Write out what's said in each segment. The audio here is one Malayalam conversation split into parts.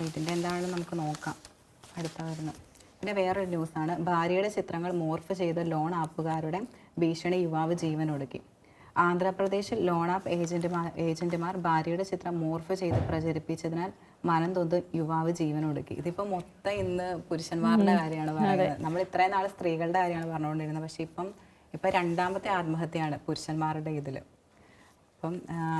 അപ്പോൾ ഇതിന്റെ എന്താണെന്ന് നമുക്ക് നോക്കാം. അടുത്ത വരുന്നത്. പിന്നെ വേറൊരു ന്യൂസാണ് ഭാര്യയുടെ ചിത്രങ്ങൾ മോർഫ് ചെയ്ത് ലോൺ ആപ്പുകാരുടെ ഭീഷണി യുവാവ് ജീവനൊടുക്കി ആന്ധ്രാപ്രദേശിൽ ലോൺ ആപ്പ് ഏജന്റുമാർ ഏജന്റുമാർ ഭാര്യയുടെ ചിത്രം മോർഫ് ചെയ്ത് പ്രചരിപ്പിച്ചതിനാൽ മനം തൊന്ന് യുവാവ് ജീവൻ ജീവനൊടുക്കി ഇതിപ്പോൾ മൊത്തം ഇന്ന് പുരുഷന്മാരുടെ കാര്യമാണ് പറയുന്നത്. നമ്മൾ ഇത്രയും നാൾ സ്ത്രീകളുടെ കാര്യമാണ് പറഞ്ഞുകൊണ്ടിരുന്നത്. പക്ഷേ ഇപ്പം ഇപ്പം രണ്ടാമത്തെ ആത്മഹത്യയാണ് പുരുഷന്മാരുടെ ഇതിൽ അപ്പം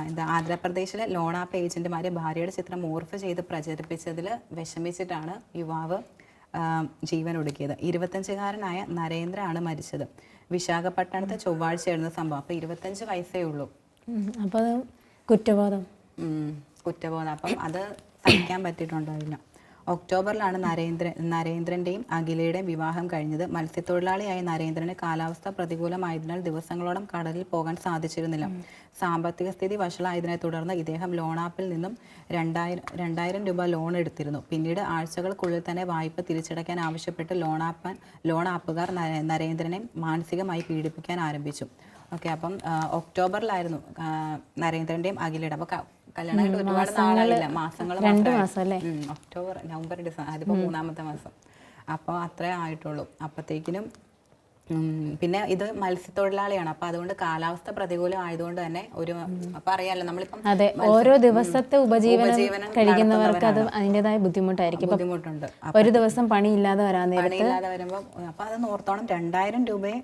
എന്താ ആന്ധ്രാപ്രദേശിലെ ലോൺ ആപ്പ് ഏജന്റുമാരെ ഭാര്യയുടെ ചിത്രം മോർഫ് ചെയ്ത് പ്രചരിപ്പിച്ചതിൽ വിഷമിച്ചിട്ടാണ് യുവാവ് ജീവൻ ഒടുക്കിയത് ഇരുപത്തഞ്ചുകാരനായ നരേന്ദ്ര ആണ് മരിച്ചത്. വിശാഖപട്ടണത്ത് ചൊവ്വാഴ്ചയായിരുന്നു സംഭവം. അപ്പോൾ ഇരുപത്തഞ്ച് വയസ്സേ ഉള്ളൂ. അപ്പോൾ കുറ്റബോധം. കുറ്റബോധം. അപ്പം അത് സഹിക്കാൻ പറ്റിയിട്ടുണ്ടാവില്ല ഒക്ടോബറിലാണ് നരേന്ദ്രൻ നരേന്ദ്രന്റെയും അഖിലയുടെയും വിവാഹം കഴിഞ്ഞത്. മത്സ്യത്തൊഴിലാളിയായ നരേന്ദ്രന് കാലാവസ്ഥ പ്രതികൂലമായതിനാൽ ദിവസങ്ങളോളം കടലിൽ പോകാൻ സാധിച്ചിരുന്നില്ല. സാമ്പത്തിക സ്ഥിതി വഷളായതിനെ തുടർന്ന് ഇദ്ദേഹം ലോണാപ്പിൽ നിന്നും രണ്ടായിരം രണ്ടായിരം രൂപ ലോൺ എടുത്തിരുന്നു. പിന്നീട് ആഴ്ചകൾക്കുള്ളിൽ തന്നെ വായ്പ തിരിച്ചടയ്ക്കാൻ ആവശ്യപ്പെട്ട് ലോണാപ്പാൻ ലോൺ ആപ്പുകാർ നരേന്ദ്രനെ മാനസികമായി പീഡിപ്പിക്കാൻ ആരംഭിച്ചു. ഓക്കെ അപ്പം ഒക്ടോബറിലായിരുന്നു നരേന്ദ്രന്റെയും നരേന്ദ്രന്റെയും അഖിലയുടെ. അപ്പൊ ഒരുപാട് നാളായില്ല മാസങ്ങൾ രണ്ട് മാസം അല്ലേ ഒക്ടോബർ നവംബർ ഡിസംബർ അതിപ്പോ മൂന്നാമത്തെ മാസം. അപ്പോൾ അത്രേ ആയിട്ടുള്ളൂ. അപ്പത്തേക്കിനും പിന്നെ ഇത് മത്സ്യത്തൊഴിലാളിയാണ്. അപ്പൊ അതുകൊണ്ട് കാലാവസ്ഥ പ്രതികൂലം ആയതുകൊണ്ട് തന്നെ ഒരു അപ്പൊ അറിയാലോ നമ്മളിപ്പം അതെ ഓരോ ദിവസത്തെ ഉപജീവനം കഴിക്കുന്നവർക്ക് അത് അതിന്റെതായ ബുദ്ധിമുട്ടായിരിക്കും. ബുദ്ധിമുട്ടുണ്ട്. ഒരു ദിവസം പണിയില്ലാതെ വരാൻ പണിയില്ലാതെ വരുമ്പോൾ അപ്പൊ അത് നോർത്തോണം രണ്ടായിരം രൂപയെ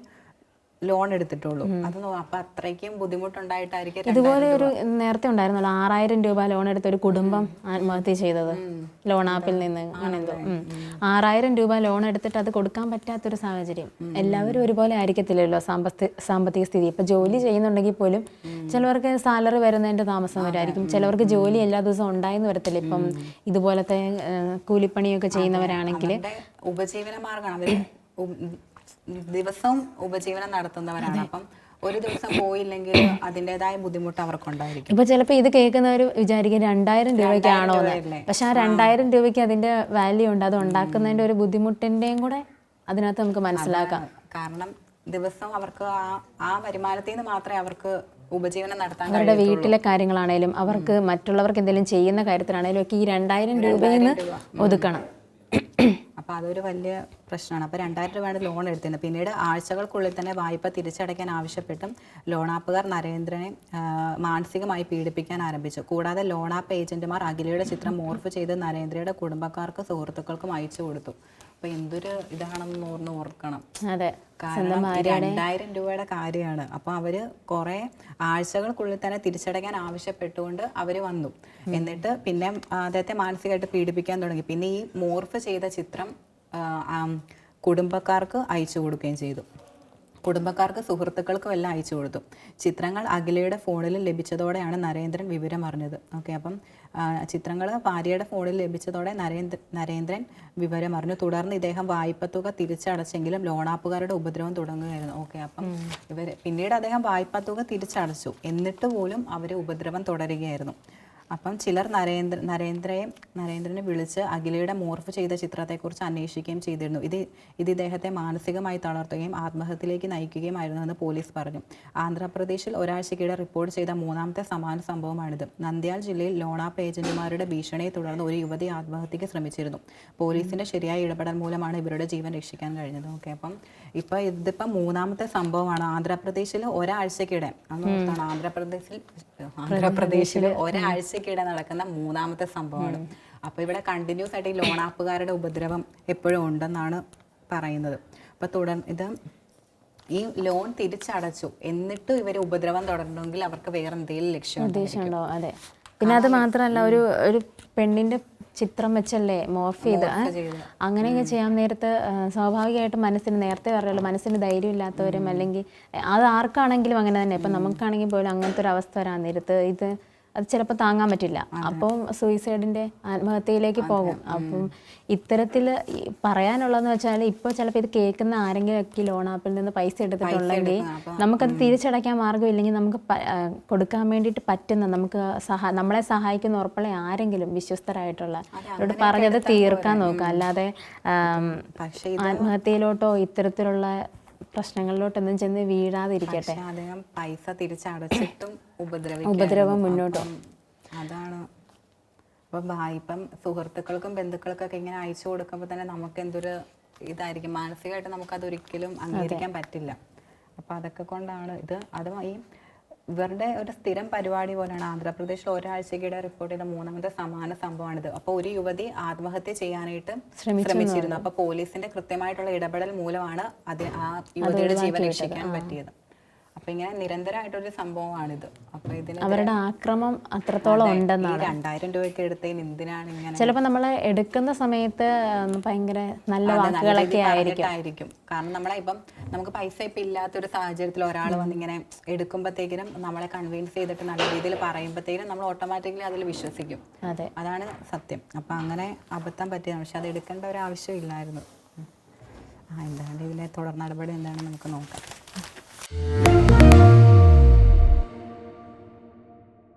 ലോൺ എടുത്തിട്ടുള്ളൂ. അത് അപ്പൊ അത്രയ്ക്കും ബുദ്ധിമുട്ടുണ്ടായിട്ടായിരിക്കും ഇതുപോലെ ഒരു നേരത്തെ ഉണ്ടായിരുന്നല്ലോ ആറായിരം രൂപ ലോൺ എടുത്ത ഒരു കുടുംബം ആത്മഹത്യ ചെയ്തത്. ലോൺ ആപ്പിൽ നിന്ന് അങ്ങനെ എന്തോ. ഉം. ആറായിരം രൂപ ലോൺ എടുത്തിട്ട് അത് കൊടുക്കാൻ പറ്റാത്തൊരു സാഹചര്യം. എല്ലാവരും ഒരുപോലെ ആയിരിക്കത്തില്ലല്ലോ സാമ്പത്തി സാമ്പത്തിക സ്ഥിതി. ഇപ്പൊ ജോലി ചെയ്യുന്നുണ്ടെങ്കിൽ പോലും ചിലവർക്ക് സാലറി വരുന്നതിന്റെ താമസം വരായിരിക്കും. ചിലവർക്ക് ജോലി എല്ലാ ദിവസവും ഉണ്ടായെന്ന് വരത്തില്ല. ഇപ്പം ഇതുപോലത്തെ കൂലിപ്പണിയൊക്കെ ചെയ്യുന്നവരാണെങ്കിൽ ഉപജീവന മാർഗമാണ് ദിവസവും ഉപജീവനം നടത്തുന്നവരാണ്. അപ്പം ഒരു ദിവസം പോയില്ലെങ്കിൽ അതിന്റെതായ ബുദ്ധിമുട്ട് അവർക്കുണ്ടായിരിക്കും. ഇപ്പൊ ചിലപ്പോ ഇത് കേൾക്കുന്നവർ വിചാരിക്കും രണ്ടായിരം രൂപയ്ക്കാണോ പക്ഷെ ആ രണ്ടായിരം രൂപയ്ക്ക് അതിന്റെ വാല്യൂ ഉണ്ട്. അത് ഉണ്ടാക്കുന്നതിന്റെ ഒരു ബുദ്ധിമുട്ടിന്റെയും കൂടെ അതിനകത്ത് നമുക്ക് മനസ്സിലാക്കാം. കാരണം ദിവസം അവർക്ക് ആ ആ വരുമാനത്തിൽ നിന്ന് മാത്രമേ അവർക്ക് ഉപജീവനം നടത്താൻ അവരുടെ വീട്ടിലെ കാര്യങ്ങളാണേലും അവർക്ക് മറ്റുള്ളവർക്ക് എന്തെങ്കിലും ചെയ്യുന്ന കാര്യത്തിലാണേലും ഒക്കെ ഈ രണ്ടായിരം രൂപയിൽ നിന്ന് ഒതുക്കണം. അപ്പൊ അതൊരു വലിയ പ്രശ്നമാണ്. അപ്പോൾ രണ്ടായിരം രൂപയാണ് ലോൺ എടുത്തിരുന്നത്. പിന്നീട് ആഴ്ചകൾക്കുള്ളിൽ തന്നെ വായ്പ തിരിച്ചടയ്ക്കാൻ ആവശ്യപ്പെട്ടും ലോൺ ആപ്പുകാർ നരേന്ദ്രനെ മാനസികമായി പീഡിപ്പിക്കാൻ ആരംഭിച്ചു. കൂടാതെ ലോൺ ആപ്പ് ഏജന്റുമാർ അഖിലയുടെ ചിത്രം മോർഫ് ചെയ്ത് നരേന്ദ്രയുടെ കുടുംബക്കാർക്ക് സുഹൃത്തുക്കൾക്കും അയച്ചു കൊടുത്തു. അപ്പോൾ എന്തൊരു ഇതാണെന്ന് ഓർന്ന് ഓർക്കണം. അതെ. കാരണം രണ്ടായിരം രൂപയുടെ കാര്യമാണ്. അപ്പോൾ അവർ കുറെ ആഴ്ചകൾക്കുള്ളിൽ തന്നെ തിരിച്ചടയ്ക്കാൻ ആവശ്യപ്പെട്ടുകൊണ്ട് അവർ വന്നു. എന്നിട്ട് പിന്നെ അദ്ദേഹത്തെ മാനസികമായിട്ട് പീഡിപ്പിക്കാൻ തുടങ്ങി. പിന്നെ ഈ മോർഫ് ചെയ്ത ചിത്രം കുടുംബക്കാർക്ക് അയച്ചു കൊടുക്കുകയും ചെയ്തു. കുടുംബക്കാർക്ക് സുഹൃത്തുക്കൾക്കും എല്ലാം അയച്ചു കൊടുത്തു. ചിത്രങ്ങൾ അഖിലയുടെ ഫോണിൽ ലഭിച്ചതോടെയാണ് നരേന്ദ്രൻ വിവരം അറിഞ്ഞത്. ഓക്കെ അപ്പം ചിത്രങ്ങൾ ഭാര്യയുടെ ഫോണിൽ ലഭിച്ചതോടെ നരേന്ദ്ര നരേന്ദ്രൻ വിവരം അറിഞ്ഞു. തുടർന്ന് ഇദ്ദേഹം വായ്പ തുക തിരിച്ചടച്ചെങ്കിലും ലോണാപ്പുകാരുടെ ഉപദ്രവം തുടങ്ങുകയായിരുന്നു. ഓക്കെ അപ്പം ഇവർ പിന്നീട് അദ്ദേഹം വായ്പ തുക തിരിച്ചടച്ചു. എന്നിട്ട് പോലും അവർ ഉപദ്രവം തുടരുകയായിരുന്നു. അപ്പം ചിലർ നരേന്ദ്ര നരേന്ദ്രയെ നരേന്ദ്രനെ വിളിച്ച് അഖിലയുടെ മോർഫ് ചെയ്ത ചിത്രത്തെക്കുറിച്ച് അന്വേഷിക്കുകയും ചെയ്തിരുന്നു. ഇത് ഇത് ഇദ്ദേഹത്തെ മാനസികമായി തളർത്തുകയും ആത്മഹത്യയിലേക്ക് നയിക്കുകയുമായിരുന്നുവെന്ന് പോലീസ് പറഞ്ഞു. ആന്ധ്രാപ്രദേശിൽ ഒരാഴ്ചക്കിടെ റിപ്പോർട്ട് ചെയ്ത മൂന്നാമത്തെ സമാന സംഭവമാണിത്. നന്ദ്യാൽ ജില്ലയിൽ ലോണാപ്പ് ഏജന്റുമാരുടെ ഭീഷണിയെ തുടർന്ന് ഒരു യുവതി ആത്മഹത്യയ്ക്ക് ശ്രമിച്ചിരുന്നു. പോലീസിന്റെ ശരിയായ ഇടപെടൽ മൂലമാണ് ഇവരുടെ ജീവൻ രക്ഷിക്കാൻ കഴിഞ്ഞത്. ഓക്കെ അപ്പം ഇപ്പൊ ഇതിപ്പം മൂന്നാമത്തെ സംഭവമാണ്. ആന്ധ്രാപ്രദേശിൽ ഒരാഴ്ചക്കിടെ ആന്ധ്രാപ്രദേശിൽ ആന്ധ്രാപ്രദേശിൽ ആന്ധ്രാപ്രദേശിൽ ഒരാഴ്ചക്കിടെ നടക്കുന്ന മൂന്നാമത്തെ സംഭവമാണ്. അപ്പോൾ ഇവിടെ കണ്ടിന്യൂസ് ആയിട്ട് ഈ ലോൺ ആപ്പുകാരുടെ ഉപദ്രവം എപ്പോഴും ഉണ്ടെന്നാണ് പറയുന്നത്. അപ്പോൾ തുടർ ഇത് ഈ ലോൺ തിരിച്ചടച്ചു. എന്നിട്ടും ഇവർ ഉപദ്രവം തുടരണമെങ്കിൽ അവർക്ക് വേറെ എന്തെങ്കിലും ലക്ഷ്യം അതെ. പിന്നെ അത് മാത്രമല്ല ഒരു ഒരു പെണ്ണിന്റെ ചിത്രം വെച്ചല്ലേ മോർഫ് ചെയ്ത്? അങ്ങനെയൊക്കെ ചെയ്യാൻ നേരത്ത് സ്വാഭാവികമായിട്ട് സ്വാഭാവികമായിട്ടും മനസ്സിന് നേരത്തെ പറയുള്ളൂ മനസ്സിന് ധൈര്യം ഇല്ലാത്തവരും അല്ലെങ്കിൽ അത് ആർക്കാണെങ്കിലും അങ്ങനെ തന്നെ. ഇപ്പം നമുക്കാണെങ്കിൽ പോലും അങ്ങനത്തെ ഒരു അവസ്ഥ വരാൻ നേരത്ത് ഇത് അത് ചിലപ്പോൾ താങ്ങാൻ പറ്റില്ല. അപ്പം സൂയിസൈഡിന്റെ ആത്മഹത്യയിലേക്ക് പോകും. അപ്പം ഇത്തരത്തിൽ പറയാനുള്ളതെന്ന് വെച്ചാൽ ഇപ്പോൾ ചിലപ്പോൾ ഇത് കേൾക്കുന്ന ആരെങ്കിലും ഒക്കെ ലോൺ ആപ്പിൽ നിന്ന് പൈസ എടുത്തിട്ടുണ്ടെങ്കിൽ നമുക്കത് തിരിച്ചടയ്ക്കാൻ മാർഗമില്ലെങ്കിൽ നമുക്ക് കൊടുക്കാൻ വേണ്ടിയിട്ട് പറ്റുന്ന നമുക്ക് സഹാ നമ്മളെ സഹായിക്കുന്ന ഉറപ്പുള്ള ആരെങ്കിലും വിശ്വസ്തരായിട്ടുള്ള അവരോട് പറഞ്ഞത് തീർക്കാൻ നോക്കുക. അല്ലാതെ ആത്മഹത്യയിലോട്ടോ ഇത്തരത്തിലുള്ള പ്രശ്നങ്ങളിലോട്ടൊന്നും ചെന്ന് വീഴാതിരിക്കട്ടെ. അദ്ദേഹം പൈസ തിരിച്ചടച്ചിട്ടും ഉപദ്രവം ഉപദ്രവം മുന്നോട്ട്. അതാണ്. അപ്പം ഇപ്പം സുഹൃത്തുക്കൾക്കും ബന്ധുക്കൾക്കൊക്കെ ഇങ്ങനെ അയച്ചു കൊടുക്കുമ്പോൾ തന്നെ നമുക്ക് എന്തൊരു ഇതായിരിക്കും. മാനസികമായിട്ട് നമുക്ക് അതൊരിക്കലും അംഗീകരിക്കാൻ പറ്റില്ല. അപ്പം അതൊക്കെ കൊണ്ടാണ് ഇത് അത് ഈ ഇവരുടെ ഒരു സ്ഥിരം പരിപാടി പോലെയാണ് ആന്ധ്രാപ്രദേശിൽ ഒരാഴ്ചക്കിടെ റിപ്പോർട്ട് ചെയ്ത മൂന്നാമത്തെ സമാന സംഭവമാണിത്. അപ്പോൾ ഒരു യുവതി ആത്മഹത്യ ചെയ്യാനായിട്ട് ശ്രമിച്ചിരുന്നു. അപ്പോൾ പോലീസിന്റെ കൃത്യമായിട്ടുള്ള ഇടപെടൽ മൂലമാണ് അത് ആ യുവതിയുടെ ജീവൻ രക്ഷിക്കാൻ പറ്റിയത്. അപ്പൊ ഇങ്ങനെ നിരന്തരമായിട്ടൊരു സംഭവമാണിത്. അപ്പൊ ഇതിന് അവരുടെ ആക്രമം അത്രത്തോളം ഉണ്ടെന്നാണ്. രണ്ടായിരം രൂപയൊക്കെ എടുത്തതിന് എന്തിനാണ് ഇങ്ങനെ ചിലപ്പോ നമ്മളെ എടുക്കുന്ന സമയത്ത് ഭയങ്കര നല്ല വാക്കുകളൊക്കെ ആയിരിക്കും. കാരണം നമ്മളെ ഇപ്പം നമുക്ക് പൈസ ഇപ്പം ഇല്ലാത്തൊരു സാഹചര്യത്തിൽ ഒരാൾ വന്നിങ്ങനെ എടുക്കുമ്പോഴത്തേക്കിനും നമ്മളെ കൺവിൻസ് ചെയ്തിട്ട് നല്ല രീതിയിൽ പറയുമ്പോഴത്തേക്കിനും നമ്മൾ ഓട്ടോമാറ്റിക്കലി അതിൽ വിശ്വസിക്കും. അതെ. അതാണ് സത്യം. അപ്പം അങ്ങനെ അബദ്ധം പറ്റിയതാണ്. പക്ഷെ അത് എടുക്കേണ്ട ഒരു ആവശ്യമില്ലായിരുന്നു. ആ എന്താണ് ഇതിലെ തുടർ നടപടി എന്താണെന്ന് നമുക്ക് നോക്കാം.